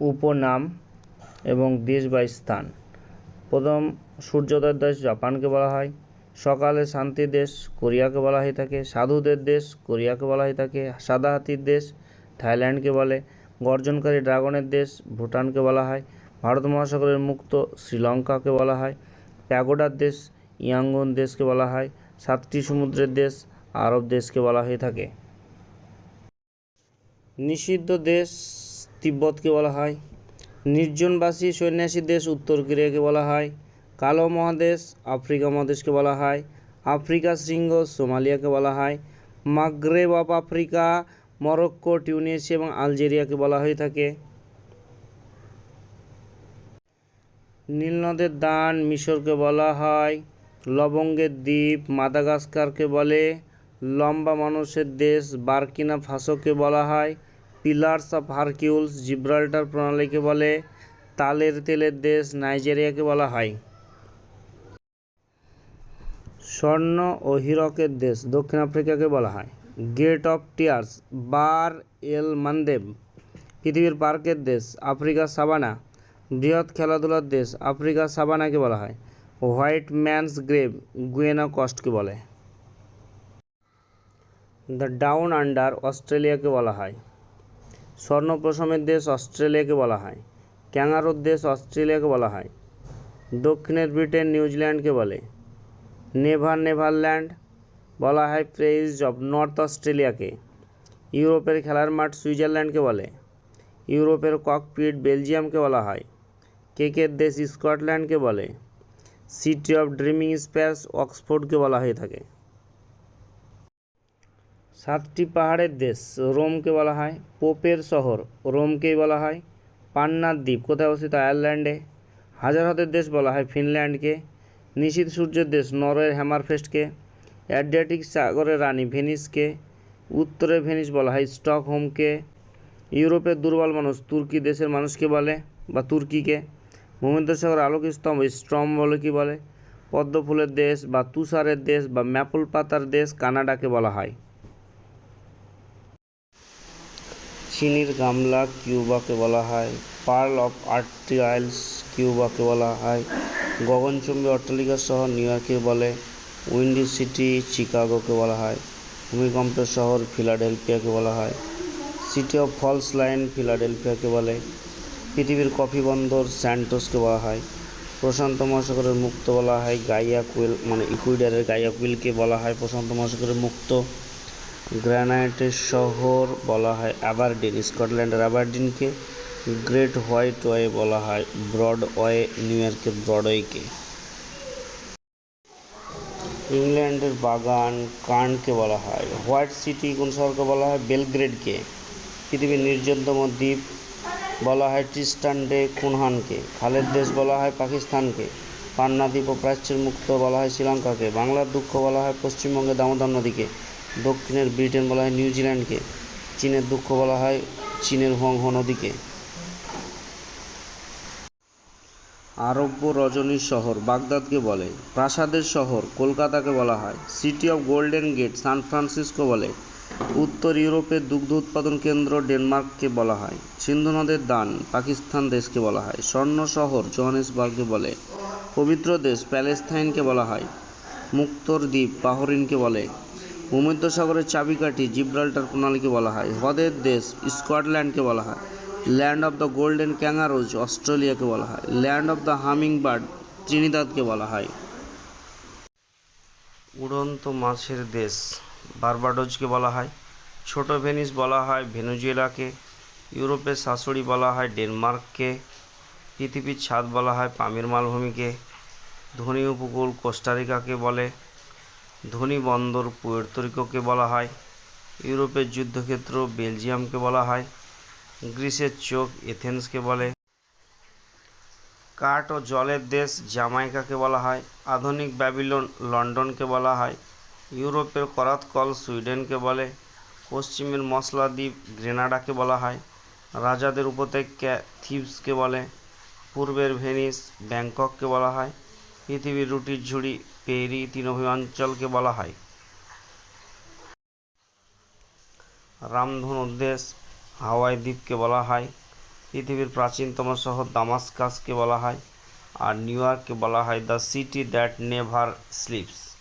উপনাম এবং দেশ বা স্থান। প্রথম সূর্যোদয়ের দেশ জাপানকে বলা হয়। সকালে শান্তির দেশ কোরিয়াকে বলা হয়ে থাকে। সাধুদের দেশ কোরিয়াকে বলা হয়ে থাকে। সাদা হাতির দেশ থাইল্যান্ডকে বলে। গর্জনকারী ড্রাগনের দেশ ভুটানকে বলা হয়। ভারত মহাসাগরের মুক্ত শ্রীলঙ্কাকে বলা হয়। প্যাগোডার দেশ ইয়াঙ্গন দেশকে বলা হয়। সাতটি সমুদ্রের দেশ আরব দেশকে বলা হয়ে থাকে। নিষিদ্ধ দেশ তিব্বতকে বলা হয়। নির্জনবাসী সন্ন্যাসী দেশ উত্তর কোরিয়াকে বলা হয়। কালো মহাদেশ আফ্রিকা মহাদেশকে বলা হয়। আফ্রিকা শৃঙ্গ সোমালিয়াকে বলা হয়। Maghreb of Africa Morocco, Tunisia এবং আলজেরিয়াকে বলা হয়ে থাকে। নীলনদের দান মিশরকে বলা হয়। লবঙ্গের দ্বীপ মাদাগাস্কারকে বলে। লম্বা মানুষের দেশ বার্কিনা ফাসোকে বলা হয়। পিলার্স অফ হারকিউলস জিব্রাল্টার প্রণালীকে বলে, তালের তেলের দেশ নাইজেরিয়াকে বলা হয়। স্বর্ণ ও হীরকের দেশ দক্ষিণ আফ্রিকাকে বলা হয়। Gate of tears, Bab el Mandeb, পৃথিবীর পার্কের দেশ আফ্রিকা সাবানা, বৃহৎ খেলাধুলার দেশ আফ্রিকা সাবানাকে বলা হয়। হোয়াইট ম্যানস গ্রেভ, গুয়েনা কস্টকে বলে। দ্য ডাউন আন্ডার অস্ট্রেলিয়াকে বলা হয়। স্বর্ণপ্রশমের দেশ অস্ট্রেলিয়াকে বলা হয়। ক্যাঙ্গারোর দেশ অস্ট্রেলিয়াকে বলা হয়। দক্ষিণের ব্রিটেন নিউজিল্যান্ডকে বলে। নেভার নেভারল্যান্ড বলা হয় প্রেইজ অফ নর্থ অস্ট্রেলিয়াকে। ইউরোপের খেলার মাঠ সুইজারল্যান্ডকে বলে। ইউরোপের ককপিট বেলজিয়ামকে বলা হয়। কেকের দেশ স্কটল্যান্ডকে বলে। সিটি অফ ড্রিমিং স্পেস অক্সফোর্ডকে বলা হয়ে থাকে। সাতটি পাহাড়ের দেশ, রোমকে বলা হয়। পোপের শহর, রোমকেই বলা হয়। পান্নার দ্বীপ, কোথায় অবস্থিত? আয়ারল্যান্ডে। হাজার হাতের দেশ বলা হয় ফিনল্যান্ডকে। নিশীথ সূর্যের দেশ, নরওয়ের হ্যামারফেস্টকে অ্যাড্রিয়াটিক সাগরের রানী ভেনিসকে। উত্তরের ভেনিস বলা হয় স্টকহোমকে। ইউরোপের দুর্বল মানুষ, তুর্কি দেশের মানুষকে বলে বা তুর্কিকে। ভূমধ্যসাগর আলোক স্তম্ভ স্ট্রম বলে। কি বলে পদ্মফুলের দেশ বা তুষারের দেশ বা ম্যাপল পাতার দেশ কানাডাকে বলা হয়। চিনির গামলা কিউবাকে বলা হয়, পার্ল অফ আর্টি আইলস কিউবাকে বলা হয়। গগনচুম্বী অট্টালিকা শহর নিউ ইয়র্কে বলে উইন্ডি সিটি চিকাগোকে বলা হয়। ভূমিকম্পের শহর ফিলাডেলফিয়াকে বলা হয়। সিটি অফ ফলস লাইন ফিলাডেলফিয়াকে বলে। পৃথিবীর কফি বন্দর স্যান্টোসকে বলা হয়। প্রশান্ত মহাসাগরের মুক্ত বলা হয় গাইয়া কুইল মানে ইকুইডারের গাইয়া কুইলকে বলা হয়। প্রশান্ত মহাসাগরের মুক্ত গ্রানাইটের শহর বলা হয় অ্যাবারডিন স্কটল্যান্ডের অ্যাবারডিনকে গ্রেট হোয়াইট ওয়ে বলা হয় ব্রড ওয়ে নিউ ইয়র্কের ব্রডওয়েকে। ইংল্যান্ডের বাগান কার্নকে বলা হয়, হোয়াইট সিটি কোন শহরকে বলা হয়? বেলগ্রেডকে। পৃথিবীর নির্জনতম দ্বীপ বলা হয় ট্রিস্টান ডে কুনহানকে। খালের দেশ বলা হয় পাকিস্তানকে। পান্না দ্বীপ ও প্রাচ্যের মুক্ত বলা হয় শ্রীলঙ্কাকে। বাংলার দুঃখ বলা হয় পশ্চিমবঙ্গের দামোদর নদীকে। দক্ষিণের ব্রিটেন বলা হয় নিউজিল্যান্ডকে চীনের দুঃখ বলা হয় চীনের হুয়াংহো নদীকে। আরব্য রজনীর শহর বাগদাদকে বলে, প্রাসাদের শহর কলকাতাকে বলা হয়। City of golden gate San Francisco বলে, উত্তর ইউরোপের দুগ্ধ উৎপাদন কেন্দ্র ডেনমার্ককে বলা হয়। সিন্ধু নদের দান পাকিস্তান দেশকে বলা হয়। স্বর্ণ শহর জোহানেসবার্গকে বলে, পবিত্র দেশ প্যালেস্তাইনকে বলা হয়। মুক্তর দ্বীপ বাহরিনকে বলে ভূমধ্যসাগরের চাবিকাঠি জিব্রাল্টার প্রণালীকে বলা হয়, হ্রদের দেশ স্কটল্যান্ডকে বলা হয়, land of the golden kangaroos অস্ট্রেলিয়াকে বলা হয়, land of the humming bird ত্রিনিদাদকে বলা হয়। উড়ন্ত মাছের দেশ বারবাডোজকে বলা হয়, ছোট ভেনিস বলা হয় ভেনুজুয়েলাকে ইউরোপের শাশুড়ি বলা হয় ডেনমার্ককে, পৃথিবীর ছাদ বলা হয় পামির মালভূমিকে ধনী উপকূল কোস্টারিকাকে বলে। ধনী বন্দর পুয়ের্তরিকোকে বলা হয়, ইউরোপের যুদ্ধক্ষেত্র বেলজিয়ামকে বলা হয়, গ্রিসের চোখ এথেন্সকে বলে। কাঠ ও জলের দেশ জামাইকাকে বলা হয়, আধুনিক ব্যাবিলন লন্ডনকে বলা হয়, ইউরোপের করাতকল সুইডেনকে বলে, পশ্চিমের মশলা দ্বীপ গ্রেনাডাকে বলা হয়, রাজাদের উপত্যকা থিপসকে বলে, পূর্বের ভেনিস ব্যাংকককে বলা হয় পৃথিবীর রুটির ঝুড়ি পেরি তৃণভূমাঞ্চলকে বলা হয়। রামধনুর দেশ হাওয়াই দ্বীপকে বলা হয়। পৃথিবীর প্রাচীনতম শহর দামাসকাসকে বলা হয়। আর নিউ ইয়র্ককে বলা হয় the city that never sleeps.